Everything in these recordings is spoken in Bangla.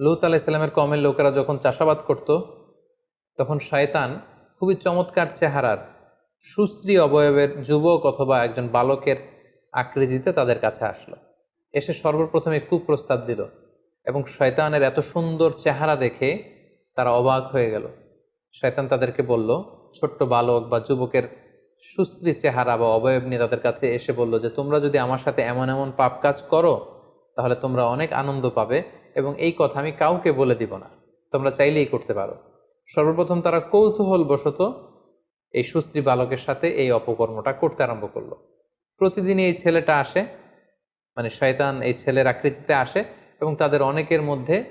লুত আলাইসাল্লামের কমের লোকেরা যখন চাষাবাদ করত, তখন শয়তান খুবই চমৎকার চেহারার সুশ্রী অবয়বের যুবক অথবা একজন বালকের আকৃতিতে তাদের কাছে আসলো। এসে সর্বপ্রথমে কুপ্রস্তাব দিল এবং শয়তানের এত সুন্দর চেহারা দেখে তারা অবাক হয়ে গেল। শয়তান তাদেরকে বলল, ছোট্ট বালক বা যুবকের সুশ্রী চেহারা বা অবয়ব নিয়ে তাদের কাছে এসে বলল যে, তোমরা যদি আমার সাথে এমন এমন পাপ কাজ করো, তাহলে তোমরা অনেক আনন্দ পাবে এবং এই কথা আমি কাউকে বলে দিব না। তোমরা চাইলেই করতে পারো। সর্বপ্রথম তারা কৌতূহল বশত এই সুশ্রী বালকের সাথে এই অপকর্মটা করতে আরম্ভ করল। প্রতিদিনই এই ছেলেটা আসে মানে শয়তান এই ছেলের আকৃতিতে আসে এবং তাদের অনেকের মধ্যে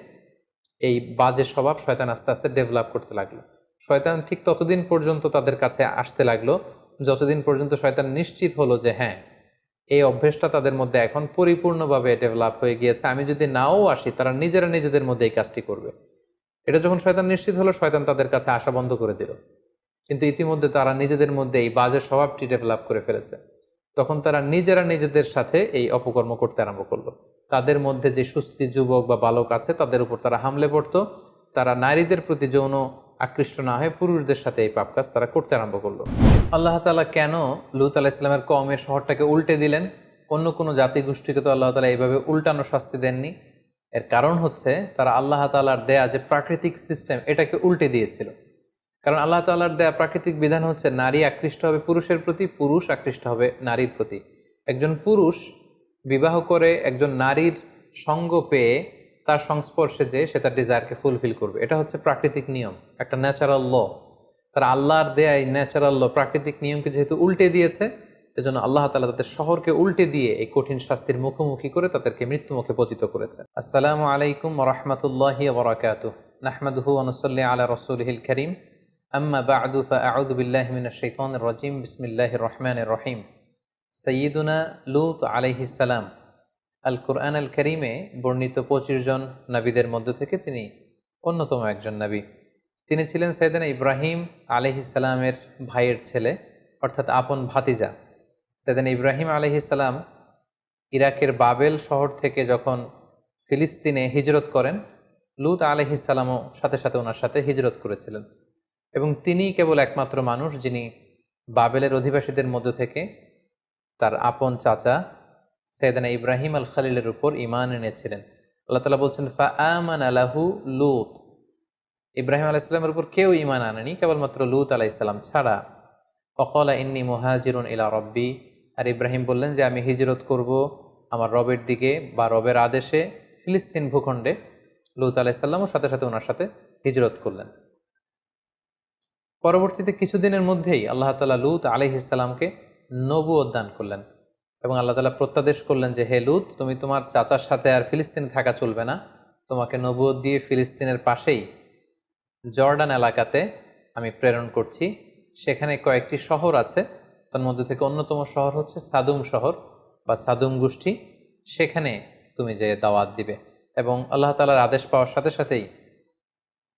এই বাজে স্বভাব শয়তান আস্তে আস্তে ডেভেলপ করতে লাগল। শয়তান ঠিক ততদিন পর্যন্ত তাদের কাছে আসতে লাগল, যতদিন পর্যন্ত শয়তান নিশ্চিত হলো যে হ্যাঁ এই অভ্যেসটা তাদের মধ্যে এখন পরিপূর্ণভাবে ডেভেলপ হয়ে গিয়েছে। আমি যদি নাও আসি, তারা নিজেরা নিজেদের মধ্যে এই কাজটি করবে। এটা যখন শয়তান নিশ্চিত হলো, শয়তান তাদের কাছে আসা বন্ধ করে দিল। কিন্তু ইতিমধ্যে তারা নিজেদের মধ্যে এই বাজে স্বভাবটি ডেভেলপ করে ফেলেছে। তখন তারা নিজেরা নিজেদের সাথে এই অপকর্ম করতে আরম্ভ করল। তাদের মধ্যে যে সুস্থি, যুবক বা বালক আছে, তাদের উপর তারা হামলে পড়তো। তারা নারীদের প্রতি যৌন আকৃষ্ট না হয়ে পুরুষদের সাথে এই পাপ কাজ তারা করতে আরম্ভ করল। আল্লাহ তালা কেন লুত আলাহ ইসলামের কমের শহরটাকে উল্টে দিলেন? অন্য কোনো জাতি গোষ্ঠীকে তো আল্লাহ তালা এইভাবে উল্টানো শাস্তি দেননি। এর কারণ হচ্ছে তারা আল্লাহ তালার দেয়া যে প্রাকৃতিক সিস্টেম, এটাকে উল্টে দিয়েছিল। কারণ আল্লাহ তাল্লাহার দেয়া প্রাকৃতিক বিধান হচ্ছে নারী আকৃষ্ট হবে পুরুষের প্রতি, পুরুষ আকৃষ্ট হবে নারীর প্রতি। একজন পুরুষ বিবাহ করে একজন নারীর সঙ্গ পেয়ে তার সংস্পর্শে যে সে তার ডিজায়ারকে ফুলফিল করবে। এটা হচ্ছে প্রাকৃতিক নিয়ম, একটা ন্যাচারাল ল তার আল্লাহর দেয় ন্যাচারাল ল প্রাকৃতিক নিয়মকে যেহেতু উল্টে দিয়েছে, এজন্য আল্লাহ তালা তাদের শহরকে উল্টে দিয়ে এই কঠিন শাস্তির মুখোমুখি করে তাদেরকে মৃত্যুমুখে পতিত করেছে। আসসালামু আলাইকুম রহমতুল্লাহি বরাকাত নাহমাদহু অনুসল্লি আলা রসুলহিল করিম। আম্মা বাদু ফাউদ বিল্লাহমিন শৈতন রজিম। বিসমিল্লাহ রহমান রহিম। সঈদুনা লুত আলাইহিসালাম আল কোরআন আল করিমে বর্ণিত পঁচিশ জন নাবিদের মধ্য থেকে তিনি অন্যতম একজন নাবী। তিনি ছিলেন সৈয়দানা ইব্রাহিম আলহিসাল্লামের ভাইয়ের ছেলে, অর্থাৎ আপন ভাতিজা। সৈয়দানা ইব্রাহিম আলহিসাল্লাম ইরাকের বাবেল শহর থেকে যখন ফিলিস্তিনে হিজরত করেন, লুত আলহিসাল্লামও সাথে সাথে ওনার সাথে হিজরত করেছিলেন। এবং তিনি কেবল একমাত্র মানুষ যিনি বাবেলের অধিবাসীদের মধ্য থেকে তার আপন চাচা সৈয়দানা ইব্রাহিম আল খালিলের উপর ইমান এনেছিলেন। আল্লাহ তালা বলছেন ফা আমান আলাহু লুত। ইব্রাহিম আলাইসাল্লামের উপর কেউ ইমান আনেনি, কেবলমাত্র লুত আলাইসাল্লাম ছাড়া। অকলা ইন্নি মোহাজিরুন ইলা রব্বি। আর ইব্রাহিম বললেন যে, আমি হিজরত করব আমার রবের দিকে বা রবের আদেশে ফিলিস্তিন ভূখণ্ডে। লুত আলাইসাল্লামও সাথে সাথে ওনার সাথে হিজরত করলেন। পরবর্তীতে কিছুদিনের মধ্যেই আল্লাহ তালা লুত আলহিসাল্লামকে নবু দান করলেন। এবং আল্লাহ তালা প্রত্যাদেশ করলেন যে, হে লুত, তুমি তোমার চাচার সাথে আর ফিলিস্তিনে থাকা চলবে না। তোমাকে নবুয় দিয়ে ফিলিস্তিনের পাশেই জর্ডান এলাকাতে আমি প্রেরণ করছি। সেখানে কয়েকটি শহর আছে। তার মধ্যে থেকে অন্যতম শহর হচ্ছে সাদুম শহর বা সাদুম গোষ্ঠী। সেখানে তুমি যে দাওয়াত দিবে। এবং আল্লাহ তালার আদেশ পাওয়ার সাথে সাথেই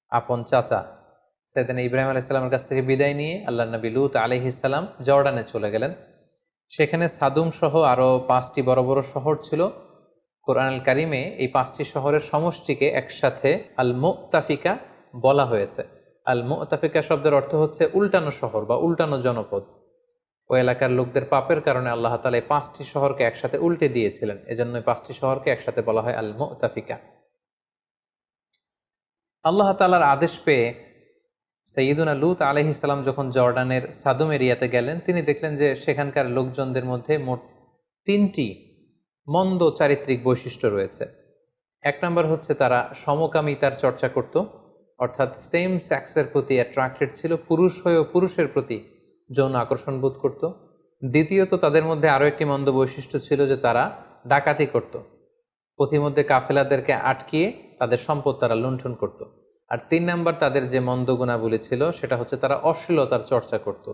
আপন চাচা সেদিন ইব্রাহিম আলাইসাল্লামের কাছ থেকে বিদায় নিয়ে আল্লাহ নবী লুত আলহিসাল্লাম জর্ডানে চলে গেলেন। সেখানে সাদুম সহ আরও পাঁচটি বড় বড় শহর ছিল। কোরআন কারিমে এই পাঁচটি শহরের সমষ্টিকে একসাথে আল মোতাফিকা বলা হয়েছে। আল মোতাফিকা শব্দের অর্থ হচ্ছে উল্টানো শহর বা উল্টানো জনপদ। ওই এলাকার লোকদের পাপের কারণে আল্লাহ তালা এই পাঁচটি শহরকে একসাথে উল্টে দিয়েছিলেন। এজন্য এই পাঁচটি শহরকে একসাথে বলা হয় আল মোতাফিকা আল্লাহ তালার আদেশ পেয়ে সঈদুনা লুত আলহিসাল্লাম যখন জর্ডানের সাদম এরিয়াতে গেলেন, তিনি দেখলেন যে সেখানকার লোকজনদের মধ্যে মোট তিনটি মন্দ চারিত্রিক বৈশিষ্ট্য রয়েছে। এক নম্বর হচ্ছে তারা সমকামিতার চর্চা করত, অর্থাৎ সেম স্যাক্সের প্রতি অ্যাট্রাক্টেড ছিল, পুরুষ হয়েও পুরুষের প্রতি যৌন আকর্ষণ বোধ করত। দ্বিতীয়ত তাদের মধ্যে আরও একটি মন্দ বৈশিষ্ট্য ছিল যে তারা ডাকাতি করত, পথিমধ্যে কাফেলাদেরকে আটকিয়ে তাদের সম্পদ তারা লুণ্ঠন করতো। আর তিন নাম্বার তাদের যে মন্দ গুণাবলী ছিল, সেটা হচ্ছে তারা অশ্লীলতার চর্চা করত।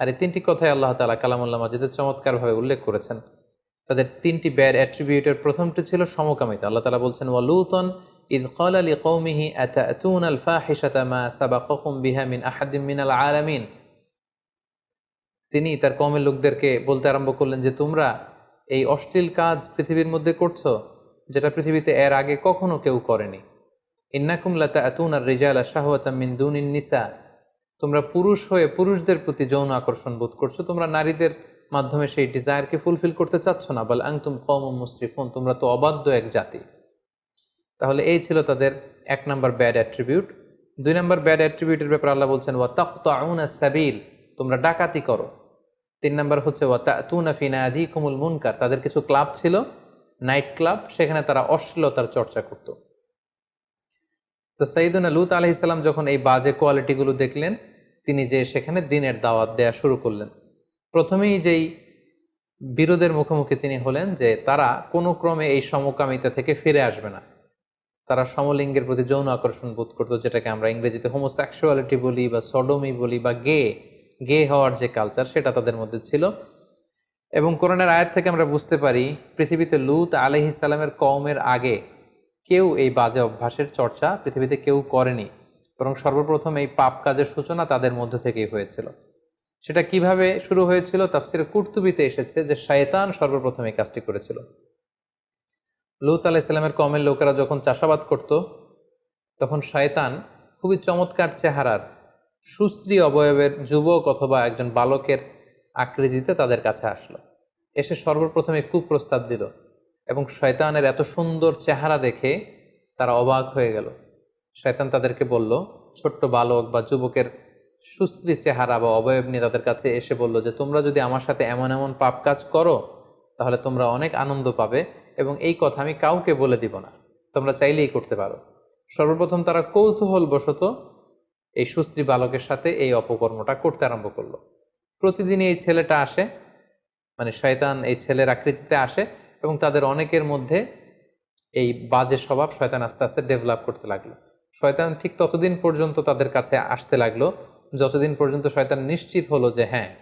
আর এই তিনটি কথাই আল্লাহ তালা কালামুল্লাহ মাজিদের চমৎকারভাবে উল্লেখ করেছেন। তাদের তিনটি ব্যাড অ্যাট্রিবিউটের প্রথমটি ছিল সমকামিতা। আল্লাহ তালা বলছেন ওয়ালুতন ইদ কল আলী কৌমিহি আতুন আল ফাহিসাতামা সাবাকুম বিহামিন আহাদিম মিনাল আলামিন? তিনি তার কমের লোকদেরকে বলতে আরম্ভ করলেন যে, তোমরা এই অশ্লীল কাজ পৃথিবীর মধ্যে করছ, যেটা পৃথিবীতে এর আগে কখনো কেউ করেনি। ইন্নাকুম লাতা আতুন আর রিজাল শাহওয়াতা মিন দুনিন নিসা। তোমরা পুরুষ হয়ে পুরুষদের প্রতি যৌন আকর্ষণ বোধ করছ, তোমরা নারীদের মাধ্যমে সেই ডিজায়ারকে ফুলফিল করতে চাচ্ছ না। বল আংতুম কম মুসরিফুন, তোমরা তো অবাধ্য এক জাতি। তাহলে এই ছিল তাদের এক নম্বর ব্যাড অ্যাট্রিবিউট দুই নম্বর ব্যাড অ্যাট্রিবিউটের ব্যাপারে আল্লাহ বলছেন, ওয়া তাকতাউনা সাবিল তোমরা ডাকাতি করো। তিন নম্বর হচ্ছে, ওয়া তাতুনা ফি নাদিকুমুল মুনকার তাদের কিছু ক্লাব ছিল, নাইট ক্লাব, সেখানে তারা অশ্লীলতার চর্চা করত। তো সঈদুনা লুত আলহ ইসলাম যখন এই বাজে কোয়ালিটিগুলো দেখলেন, তিনি যে সেখানে দিনের দাওয়াত দেয়া শুরু করলেন। প্রথমেই যেই বিরোধের মুখোমুখি তিনি হলেন যে তারা কোনো ক্রমে এই সমকামিতা থেকে ফিরে আসবে না। তারা সমলিঙ্গের প্রতি যৌন আকর্ষণ বোধ করতো, যেটাকে আমরা ইংরেজিতে হোমোসেক্সুয়ালিটি বলি বা সডোমি বলি বা গে গে হওয়ার যে কালচার সেটা তাদের মধ্যে ছিল। এবং কোরআনের আয়াত থেকে আমরা বুঝতে পারি, পৃথিবীতে লুত আলহ ইসালামের কওমের আগে কেউ এই বাজে অভ্যাসের চর্চা পৃথিবীতে কেউ করেনি, বরং সর্বপ্রথম এই পাপ কাজের সূচনা তাদের মধ্যে থেকেই হয়েছিল। সেটা কীভাবে শুরু হয়েছিল তাফসির কুর্তুবিতে এসেছে যে শয়তান সর্বপ্রথম এই কাজটি করেছিল। লুত আলাহ ইসলামের কমের লোকেরা যখন চাষাবাদ করত, তখন শয়তান খুবই চমৎকার চেহারার সুশ্রী অবয়বের যুবক অথবা একজন বালকের আকৃতিতে তাদের কাছে আসলো। এসে সর্বপ্রথমে কুপ্রস্তাব দিল। এবং শয়তানের এত সুন্দর চেহারা দেখে তারা অবাক হয়ে গেল। শয়তান তাদেরকে বলল, ছোট্ট বালক বা যুবকের সুশ্রী চেহারা বা অবয়ব নিয়ে তাদের কাছে এসে বলল যে, তোমরা যদি আমার সাথে এমন এমন পাপ কাজ করো, তাহলে তোমরা অনেক আনন্দ পাবে এবং এই কথা আমি কাউকে বলে দিব না। তোমরা চাইলেই করতে পারো। সর্বপ্রথম তারা কৌতূহল বশত এই সুশ্রী বালকের সাথে এই অপকর্মটা করতে আরম্ভ করল। প্রতিদিনই এই ছেলেটা আসে মানে শয়তান এই ছেলের আকৃতিতে আসে এবং তাদের অনেকের মধ্যে এই বাজে স্বভাব শয়তান আস্তে আস্তে ডেভেলপ করতে লাগল। শয়তান ঠিক ততদিন পর্যন্ত তাদের কাছে আসতে লাগল, যতদিন পর্যন্ত শয়তান নিশ্চিত হলো যে হ্যাঁ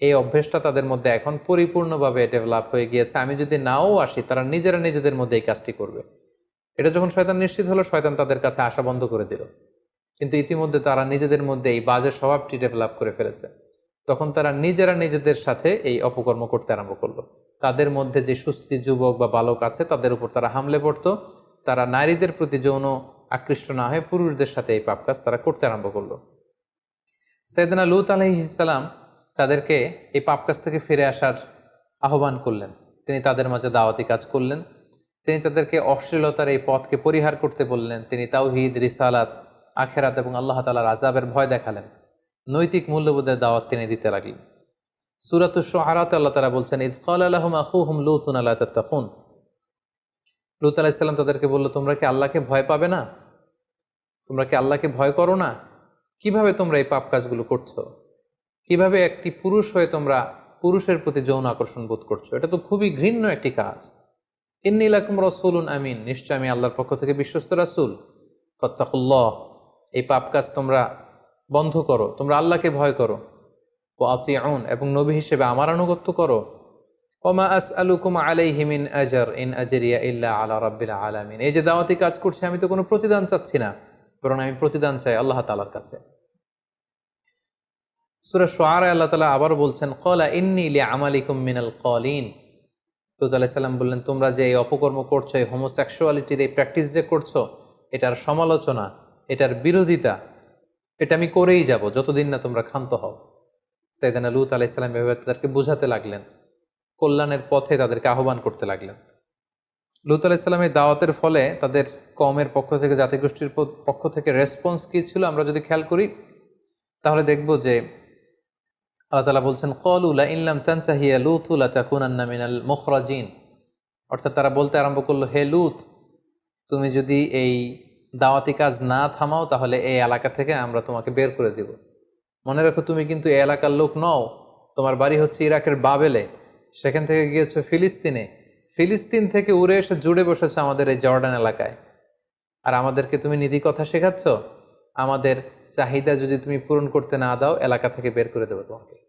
এই অভ্যেসটা তাদের মধ্যে এখন পরিপূর্ণভাবে ডেভেলপ হয়ে গিয়েছে, আমি যদি নাও আসি, তারা নিজেরা নিজেদের মধ্যে এই কাজটি করবে। এটা যখন শয়তান নিশ্চিত হলো, শয়তান তাদের কাছে আসা বন্ধ করে দিল। কিন্তু ইতিমধ্যে তারা নিজেদের মধ্যে এই বাজে স্বভাবটি ডেভেলপ করে ফেলেছে। তখন তারা নিজেরা নিজেদের সাথে এই অপকর্ম করতে আরম্ভ করল। তাদের মধ্যে যে সুস্থি যুবক বা বালক আছে, তাদের উপর তারা হামলে পড়ত। তারা নারীদের প্রতি যৌন আকৃষ্ট না হয়ে পুরুষদের সাথে এই পাপ কাজ তারা করতে আরম্ভ করল। সৈয়দনা লুত আলহিসাল্লাম তাদেরকে এই পাপ কাজ থেকে ফিরে আসার আহ্বান করলেন। তিনি তাদের মাঝে দাওয়াতি কাজ করলেন। তিনি তাদেরকে অশ্লীলতার এই পথকে পরিহার করতে বললেন। তিনি তাওহিদ, রিসালাত, আখেরাত এবং আল্লাহ তালার আজাবের ভয় দেখালেন। নৈতিক মূল্যবোধের দাওয়াত তিনি দিতে লাগলেন। সুরাত সোহারাত আল্লাহ তারা বলছেন, ইদ ফল আলহম আহু হুম লুতুন আল্লাহ তখন লুত আলাহিসাল্লাম তাদেরকে বলল, তোমরা কি আল্লাহকে ভয় পাবে না? তোমরা কি আল্লাহকে ভয় করো না? কীভাবে তোমরা এই পাপ কাজগুলো করছ? কীভাবে একটি পুরুষ হয়ে তোমরা পুরুষের প্রতি যৌন আকর্ষণ বোধ করছ? এটা তো খুবই ঘৃণ্য একটি কাজ। ইন্নিলাকুম রসুলুন আমিন। নিশ্চয় আমি আল্লাহর পক্ষ থেকে বিশ্বস্ত রাসুল। ফত্তাকুল্লাহ, এই পাপ কাজ তোমরা বন্ধ করো, তোমরা আল্লাহকে ভয় করো। ও আউন এবং নবী হিসেবে আমার আনুগত্য করো। ওমা আস আলুকুম আলাই হিমিন আজর, ইন আজরিয়া ইল্লা আলা রাব্বিল আলামিন। এই যে দাওয়াতি কাজ করছে, আমি তো কোনো প্রতিদান চাচ্ছি না, বরং আমি প্রতিদান চাই আল্লাহ তালার কাছে। সুরা সোয়ারা আল্লাহ তালা আবার বলছেন কলা ইন্নি লি আমালিকুম মিনাল কলিন লুত আলাইসাল্লাম বললেন, তোমরা যে এই অপকর্ম করছ, এই হোমোসেক্সুয়ালিটির এই প্র্যাকটিস যে করছ, এটার সমালোচনা, এটার বিরোধিতা, এটা আমি করেই যাব, যতদিন না তোমরা ক্ষান্ত হও। সাইদানা লুত আলাইসাল্লাম এভাবে তাদেরকে বোঝাতে লাগলেন, কল্যাণের পথে তাদেরকে আহ্বান করতে লাগলেন। লুত আলাইসাল্লামের দাওয়াতের ফলে তাদের কমের পক্ষ থেকে, জাতিগোষ্ঠীর পক্ষ থেকে রেসপন্স কী ছিল আমরা যদি খেয়াল করি, তাহলে দেখব যে আল্লাহ তালা বলছেন কলুলা ইনলাম তানচাহিয়া লুথুলা তাকুনান্না মিনাল মুখরাজিন। অর্থাৎ তারা বলতে আরম্ভ করল, হে লুত, তুমি যদি এই দাওয়াতি কাজ না থামাও, তাহলে এই এলাকা থেকে আমরা তোমাকে বের করে দেব। মনে রাখো তুমি কিন্তু এলাকার লোক নও। তোমার বাড়ি হচ্ছে ইরাকের বাবেলে। সেখান থেকে গিয়েছো ফিলিস্তিনে। ফিলিস্তিন থেকে উড়ে এসে জুড়ে বসেছো আমাদের এই জর্ডান এলাকায়। আর আমাদেরকে তুমি নিধি কথা শেখাচ্ছ? আমাদের চাহিদা যদি তুমি পূরণ করতে না দাও, এলাকা থেকে বের করে দেবো তোমাকে।